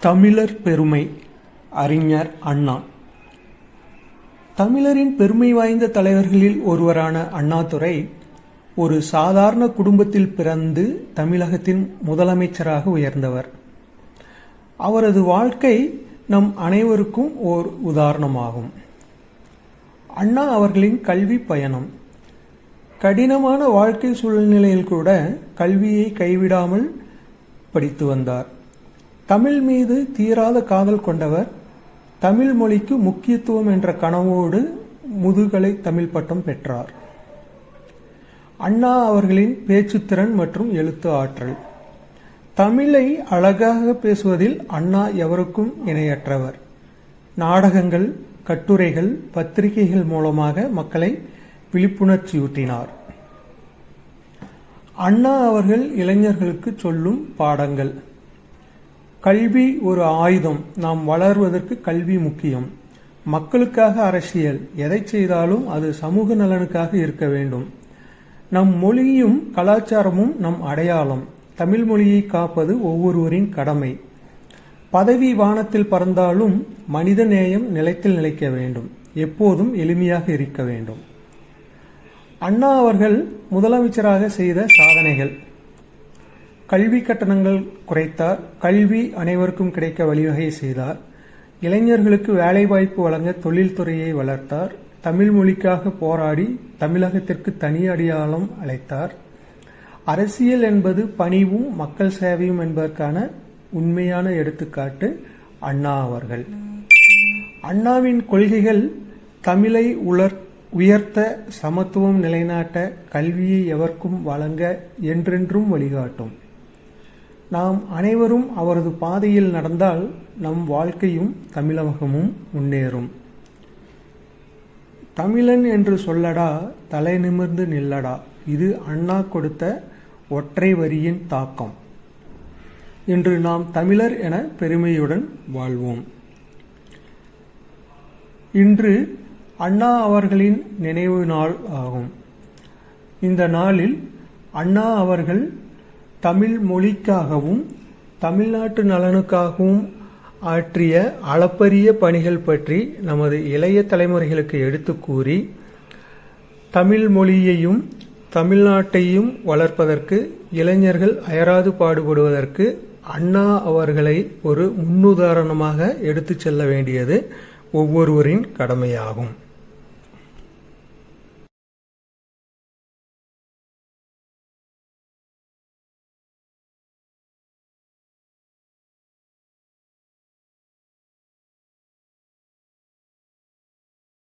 தமிழர் பெருமை அறிஞர் அண்ணா. தமிழரின் பெருமை வாய்ந்த தலைவர்களில் ஒருவரான அண்ணாதுரை ஒரு சாதாரண குடும்பத்தில் பிறந்து தமிழகத்தின் முதலமைச்சராக உயர்ந்தவர். அவரது வாழ்க்கை நம் அனைவருக்கும் ஓர் உதாரணமாகும். அண்ணா அவர்களின் கல்வி பயணம். கடினமான வாழ்க்கை சூழ்நிலையில் கூட கல்வியை கைவிடாமல் படித்து வந்தார். தமிழ் மீது தீராத காதல் கொண்டவர் தமிழ் மொழிக்கு முக்கியத்துவம் என்ற கனவோடு முதுகலை தமிழ் பட்டம் பெற்றார். அண்ணா அவர்களின் பேச்சுத்திறன் மற்றும் எழுத்து ஆற்றல். தமிழை அழகாக பேசுவதில் அண்ணா எவருக்கும் இணையற்றவர். நாடகங்கள் கட்டுரைகள் பத்திரிகைகள் மூலமாக மக்களை விழிப்புணர்ச்சியூட்டினார். அண்ணா அவர்கள் இளைஞர்களுக்கு சொல்லும் பாடங்கள். கல்வி ஒரு ஆயுதம். நாம் வளர்வதற்கு கல்வி முக்கியம். மக்களுக்காக அரசியல். எதை செய்தாலும் அது சமூக நலனுக்காக இருக்க வேண்டும். நம் மொழியும் கலாச்சாரமும் நம் அடையாளம். தமிழ் மொழியை காப்பது ஒவ்வொருவரின் கடமை. பதவி வானத்தில் பறந்தாலும் மனித நேயம் நிலைத்தில் நிலைக்க வேண்டும். எப்போதும் எளிமையாக இருக்க வேண்டும். அண்ணா அவர்கள் முதலமைச்சராக செய்த சாதனைகள். கல்வி கட்டணங்கள் குறைத்தார். கல்வி அனைவருக்கும் கிடைக்க வழிவகை செய்தார். இளைஞர்களுக்கு வேலைவாய்ப்பு வழங்க தொழில்துறையை வளர்த்தார். தமிழ் மொழிக்காக போராடி தமிழகத்திற்கு தனி அடையாளம் அழைத்தார் அரசியல் என்பது பணிவும் மக்கள் சேவையும் என்பதற்கான உண்மையான எடுத்துக்காட்டு அண்ணா அவர்கள். அண்ணாவின் கொள்கைகள் தமிழை உலர் உயர்த்த சமத்துவம் நிலைநாட்ட கல்வியை எவர்க்கும் வழங்க என்றென்றும் வழிகாட்டும். நாம் அனைவரும் அவரது பாதையில் நடந்தால் நம் வாழ்க்கையும் தமிழகமும் முன்னேறும். தமிழன் என்று சொல்லடா தலை நிமிர்ந்து நில்லடா. இது அண்ணா கொடுத்த ஒற்றை வரியின் தாக்கம். இன்று நாம் தமிழர் என பெருமையுடன் வாழ்வோம். இன்று அண்ணா அவர்களின் நினைவு நாள் ஆகும். இந்த நாளில் அண்ணா அவர்கள் தமிழ் மொழிக்காகவும் தமிழ்நாட்டு நலனுக்காகவும் ஆற்றிய அளப்பரிய பணிகள் பற்றி நமது இளைய தலைமுறைகளுக்கு எடுத்து கூறி தமிழ் மொழியையும் தமிழ்நாட்டையும் வளர்ப்பதற்கு இளைஞர்கள் அயராது பாடுபடுவதற்கு அண்ணா அவர்களை ஒரு முன்னுதாரணமாக எடுத்துச் செல்ல வேண்டியது ஒவ்வொருவரின் கடமையாகும்.